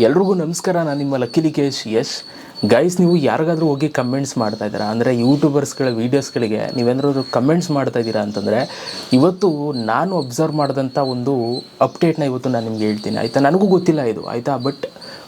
ಎಲ್ರಿಗೂ ನಮಸ್ಕಾರ, ನಾನು ನಿಮ್ಮ ಲಕ್ಕಿ ಲಿಕೇಶ್ ಯಶ್. ಗೈಸ್ ನೀವು ಯಾರಿಗಾದ್ರೂ ಹೋಗಿ ಕಮೆಂಟ್ಸ್ ಮಾಡ್ತಾ ಇದ್ದೀರಾ? ಅಂದರೆ ಯೂಟ್ಯೂಬರ್ಸ್ಗಳ ವೀಡಿಯೋಸ್ಗಳಿಗೆ ನೀವೇನಾದ್ರೂ ಕಮೆಂಟ್ಸ್ ಮಾಡ್ತಾ ಇದ್ದೀರಾ ಅಂತಂದರೆ, ಇವತ್ತು ನಾನು ಅಬ್ಸರ್ವ್ ಮಾಡಿದಂಥ ಒಂದು ಅಪ್ಡೇಟ್ನ ಇವತ್ತು ನಾನು ನಿಮ್ಗೆ ಹೇಳ್ತೀನಿ. ಆಯಿತಾ? ನನಗೂ ಗೊತ್ತಿಲ್ಲ ಇದು. ಆಯಿತಾ? ಬಟ್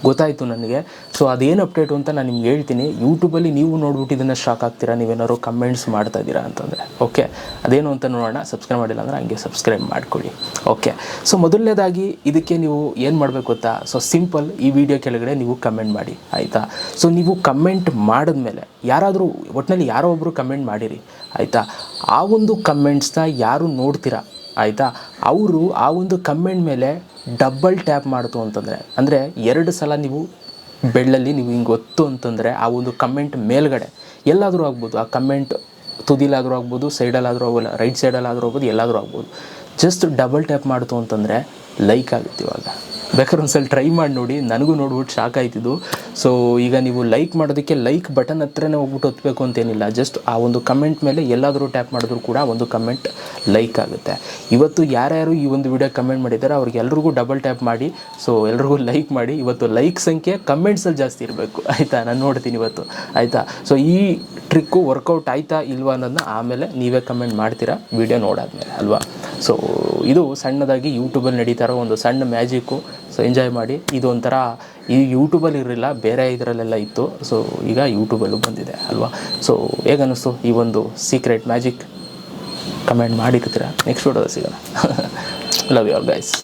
ಗೊತ್ತಾಯಿತು ನನಗೆ. ಸೊ ಅದೇನು ಅಪ್ಡೇಟು ಅಂತ ನಾನು ನಿಮ್ಗೆ ಹೇಳ್ತೀನಿ. ಯೂಟ್ಯೂಬಲ್ಲಿ ನೀವು ನೋಡ್ಬಿಟ್ಟು ಇದನ್ನು ಶಾಕ್ ಆಗ್ತೀರಾ? ನೀವೇನಾದ್ರು ಕಮೆಂಟ್ಸ್ ಮಾಡ್ತಾ ಇದ್ದೀರಾ ಅಂತಂದರೆ. ಓಕೆ ಅದೇನು ಅಂತ ನೋಡೋಣ. ಸಬ್ಸ್ಕ್ರೈಬ್ ಮಾಡಿಲ್ಲ ಅಂದರೆ ಹಂಗೆ ಸಬ್ಸ್ಕ್ರೈಬ್ ಮಾಡ್ಕೊಳ್ಳಿ. ಓಕೆ ಸೊ ಮೊದಲನೇದಾಗಿ ಇದಕ್ಕೆ ನೀವು ಏನು ಮಾಡಬೇಕು ಗೊತ್ತಾ? ಸೊ ಸಿಂಪಲ್ ಈ ವಿಡಿಯೋ ಕೆಳಗಡೆ ನೀವು ಕಮೆಂಟ್ ಮಾಡಿ. ಆಯಿತಾ? ಸೊ ನೀವು ಕಮೆಂಟ್ ಮಾಡಿದ್ಮೇಲೆ ಯಾರಾದರೂ ಒಟ್ಟಿನಲ್ಲಿ ಯಾರೋ ಒಬ್ಬರು ಕಮೆಂಟ್ ಮಾಡಿರಿ. ಆಯಿತಾ? ಆ ಒಂದು ಕಮೆಂಟ್ಸ್ನ ಯಾರು ನೋಡ್ತೀರಾ? ಆಯಿತಾ? ಅವರು ಆ ಒಂದು ಕಮೆಂಟ್ ಮೇಲೆ ಡಬಲ್ ಟ್ಯಾಪ್ ಮಾಡ್ತು ಅಂತಂದರೆ, ಅಂದರೆ ಎರಡು ಸಲ ನೀವು ಬೆಳ್ಳಲ್ಲಿ ನೀವು ಹಿಂಗೆ ಒತ್ತು ಅಂತಂದರೆ ಆ ಒಂದು ಕಮೆಂಟ್ ಮೇಲ್ಗಡೆ ಎಲ್ಲಾದರೂ ಆಗ್ಬೋದು. ಆ ಕಮೆಂಟ್ ತುದಿಲಾದರೂ ಆಗ್ಬೋದು ಸೈಡಲ್ಲಾದರೂ ಆಗೋಲ್ಲ ರೈಟ್ ಸೈಡಲ್ಲಾದರೂ ಆಗ್ಬೋದು ಎಲ್ಲಾದರೂ ಆಗ್ಬೋದು. ಜಸ್ಟ್ ಡಬಲ್ ಟ್ಯಾಪ್ ಮಾಡ್ತು ಅಂತಂದರೆ ಲೈಕ್ ಆಗುತ್ತೆ ಇವಾಗ. ಬೇಕಾದ್ರೆ ಒಂದ್ಸಲ ಟ್ರೈ ಮಾಡಿ ನೋಡಿ, ನನಗೂ ನೋಡ್ಬಿಟ್ಟು ಶಾಕ್ ಆಯ್ತಿದ್ದು. ಸೊ ಈಗ ನೀವು ಲೈಕ್ ಮಾಡೋದಕ್ಕೆ ಲೈಕ್ ಬಟನ್ ಹತ್ರನೇ ಹೋಗ್ಬಿಟ್ಟು ಒತ್ತಬೇಕು ಅಂತೇನಿಲ್ಲ. ಜಸ್ಟ್ ಆ ಒಂದು ಕಮೆಂಟ್ ಮೇಲೆ ಎಲ್ಲಾದರೂ ಟ್ಯಾಪ್ ಮಾಡಿದ್ರು ಕೂಡ ಒಂದು ಕಮೆಂಟ್ ಲೈಕ್ ಆಗುತ್ತೆ. ಇವತ್ತು ಯಾರ್ಯಾರು ಈ ಒಂದು ವಿಡಿಯೋ ಕಮೆಂಟ್ ಮಾಡಿದ್ದಾರೆ ಅವ್ರಿಗೆ ಎಲ್ರಿಗೂ ಡಬಲ್ ಟ್ಯಾಪ್ ಮಾಡಿ ಸೊ ಎಲ್ರಿಗೂ ಲೈಕ್ ಮಾಡಿ. ಇವತ್ತು ಲೈಕ್ ಸಂಖ್ಯೆ ಕಮೆಂಟ್ಸಲ್ಲಿ ಜಾಸ್ತಿ ಇರಬೇಕು. ಆಯಿತಾ? ನಾನು ನೋಡ್ತೀನಿ ಇವತ್ತು. ಆಯಿತಾ? ಸೊ ಈ ಟ್ರಿಕ್ಕು ವರ್ಕೌಟ್ ಆಯ್ತಾ ಇಲ್ವಾ ಅನ್ನೋದನ್ನ ಆಮೇಲೆ ನೀವೇ ಕಮೆಂಟ್ ಮಾಡ್ತೀರಾ? ವಿಡಿಯೋ ನೋಡಾದ್ಮೇಲೆ, ಅಲ್ವಾ? ಸೊ ಇದು ಸಣ್ಣದಾಗಿ ಯೂಟ್ಯೂಬಲ್ಲಿ ನಡೀತಾ ಇರೋ ಒಂದು ಸಣ್ಣ ಮ್ಯಾಜಿಕ್ಕು ಸೊ ಎಂಜಾಯ್ ಮಾಡಿ. ಇದು ಒಂಥರ ಈ ಯೂಟ್ಯೂಬಲ್ಲಿ ಇರಲಿಲ್ಲ, ಬೇರೆ ಇದರಲ್ಲೆಲ್ಲ ಇತ್ತು. ಸೊ ಈಗ ಯೂಟ್ಯೂಬಲ್ಲೂ ಬಂದಿದೆ ಅಲ್ವಾ? ಸೊ ಹೇಗನ್ನಿಸ್ತು ಈ ಒಂದು ಸೀಕ್ರೆಟ್ ಮ್ಯಾಜಿಕ್ ಕಮೆಂಟ್ ಮಾಡಿರ್ತೀರ ನೆಕ್ಸ್ಟ್ ವಿಡಿಯೋದಲ್ಲಿ ಸಿಗೋಣ. Love you all guys